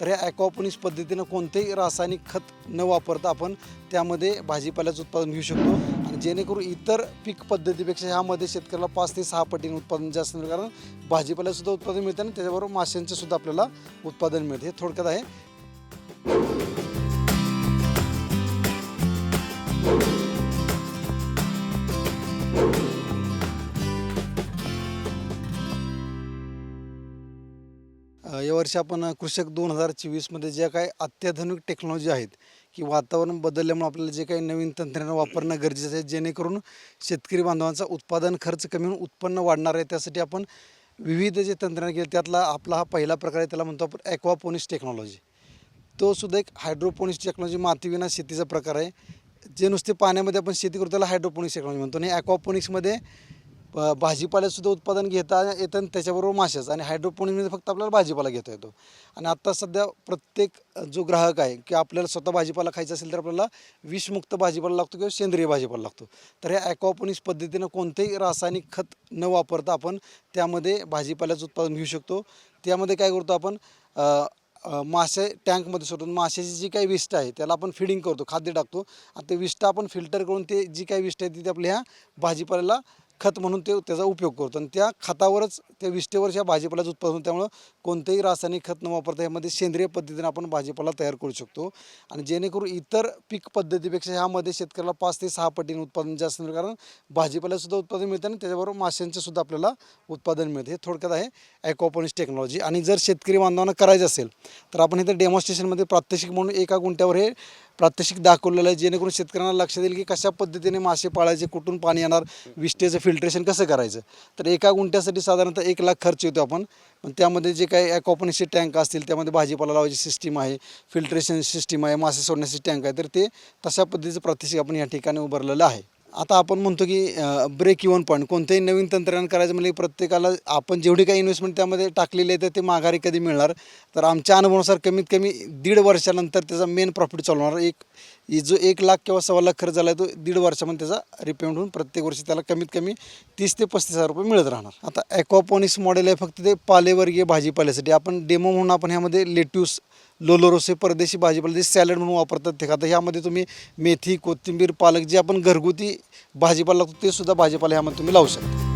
तर ह्या ॲक्वापोनिक्स पद्धतीनं कोणतेही रासायनिक खत न वापरता आपण त्यामध्ये भाजीपाल्याचं उत्पादन घेऊ शकतो. आणि जेणेकरून इतर पीक पद्धतीपेक्षा ह्यामध्ये शेतकऱ्याला पाच ते सहा पटीने उत्पादन जास्त मिळेल. कारण भाजीपाल्यासुद्धा उत्पादन मिळतं आणि त्याच्याबरोबर माशांचंसुद्धा आपल्याला उत्पादन मिळते. हे थोडक्यात आहे. यावर्षी आपण कृषक दोन हजार चोवीसमध्ये ज्या काही अत्याधुनिक टेक्नॉलॉजी आहेत की वातावरण बदलल्यामुळे आपल्याला जे काही नवीन तंत्रज्ञान वापरणं गरजेचं आहे जेणेकरून शेतकरी बांधवांचा उत्पादन खर्च कमी होऊन उत्पन्न वाढणार आहे त्यासाठी आपण विविध जे तंत्रज्ञान केलं त्यातला आपला हा पहिला प्रकार आहे त्याला म्हणतो आपण ॲक्वापोनिक्स टेक्नॉलॉजी. तो सुद्धा एक हायड्रोपोनिक्स टेक्नॉलॉजी मातीविना शेतीचा प्रकार आहे. जे नुसते पाण्यामध्ये आपण शेती करतो त्याला हायड्रोपोनिक्स टेक्नॉलॉजी म्हणतो. आणि ॲक्वापोनिक्समध्ये भाजीपाल्यासुद्धा उत्पादन घेता येतं आणि त्याच्याबरोबर माशाचं. आणि हायड्रोपोनिक्समध्ये फक्त आपल्याला भाजीपाला घेता येतो. आणि आत्ता सध्या प्रत्येक जो ग्राहक आहे की आपल्याला स्वतः भाजीपाला खायचा असेल तर आपल्याला विषमुक्त भाजीपाला लागतो किंवा सेंद्रिय भाजीपाला लागतो. तर ह्या ॲक्वापोनिक्स पद्धतीनं कोणतेही रासायनिक खत न वापरता आपण त्यामध्ये भाजीपाल्याचं उत्पादन घेऊ शकतो. त्यामध्ये काय करतो आपण मासे टँकमध्ये सोडून माशाची जी काही विष्ट आहे त्याला आपण फिडिंग करतो खाद्य टाकतो. आणि ते विष्ट आपण फिल्टर करून ते जी काही विष्ट आहे ती आपल्या ह्या भाजीपाल्याला खत म्हणून ते त्याचा उपयोग करतो. आणि त्या खतावरच त्या विष्टेवरच्या भाजीपाल्याचं उत्पादन त्यामुळं कोणतंही रासायनिक खत न वापरता यामध्ये सेंद्रिय पद्धतीने आपण भाजीपाला तयार करू शकतो. आणि जेणेकरून इतर पीक पद्धतीपेक्षा ह्यामध्ये शेतकऱ्याला पाच ते सहा पटीने उत्पादन जास्त मिळतं कारण भाजीपाल्यासुद्धा उत्पादन मिळतं आणि त्याच्याबरोबर माशांचं सुद्धा आपल्याला उत्पादन मिळते. हे थोडक्यात आहे ॲक्वापोनिक्स टेक्नॉलॉजी. आणि जर शेतकरी बांधवांना करायचं असेल तर आपण इथं डेमॉन्स्ट्रेशनमध्ये प्रात्यक्षिक म्हणून एका गुंठ्यावर हे प्रात्यक्षिक दाखवलेलं आहे. जेणेकरून शेतकऱ्यांना लक्ष देईल की कशा पद्धतीने मासे पाळायचे कुठून पाणी येणार विष्टेचं फिल्ट्रेशन कसं करायचं. तर एका गुंठ्यासाठी साधारणतः एक लाख खर्च येतो आपण. पण त्यामध्ये जे काही ॲक्वापोनिक्सचे टँक असतील त्यामध्ये भाजीपाला लावायची सिस्टीम आहे फिल्ट्रेशन सिस्टीम आहे मासे सोडण्याची टँक आहे. तर ते तशा पद्धतीचं प्रात्यक्षिक आपण या ठिकाणी उभारलेलं आहे. आता आपण म्हणतो की ब्रेक इव्हन पॉईंट कोणतेही नवीन तंत्रज्ञान करायचं म्हणजे प्रत्येकाला आपण जेवढी काही इन्व्हेस्टमेंट त्यामध्ये टाकलेली आहे तर ते माघारी कधी मिळणार? तर आमच्या अनुभवानुसार कमीत कमी दीड वर्षानंतर त्याचा मेन प्रॉफिट चालवणार एक जो एक लाख किंवा सव्वा लाख खर्च झाला आहे तो दीड वर्षामध्ये त्याचा रिपेमेंट होऊन प्रत्येक वर्षी त्याला कमीत कमी तीस ते पस्तीस हजार रुपये मिळत राहणार. आता ॲक्वापॉनिक्स मॉडेल आहे फक्त ते पालेवर्गीय भाजीपाल्यासाठी. आपण डेमो म्हणून आपण ह्यामध्ये लेट्यूस लोलोरोसे परदेशी भाजीपाला जे सॅलड म्हणून वापरतात ते खाता ह्यामध्ये तुम्ही मेथी कोथिंबीर पालक जे आपण घरगुती भाजीपाला लागतो ते सुद्धा भाजीपाला ह्यामध्ये तुम्ही लावू शकता.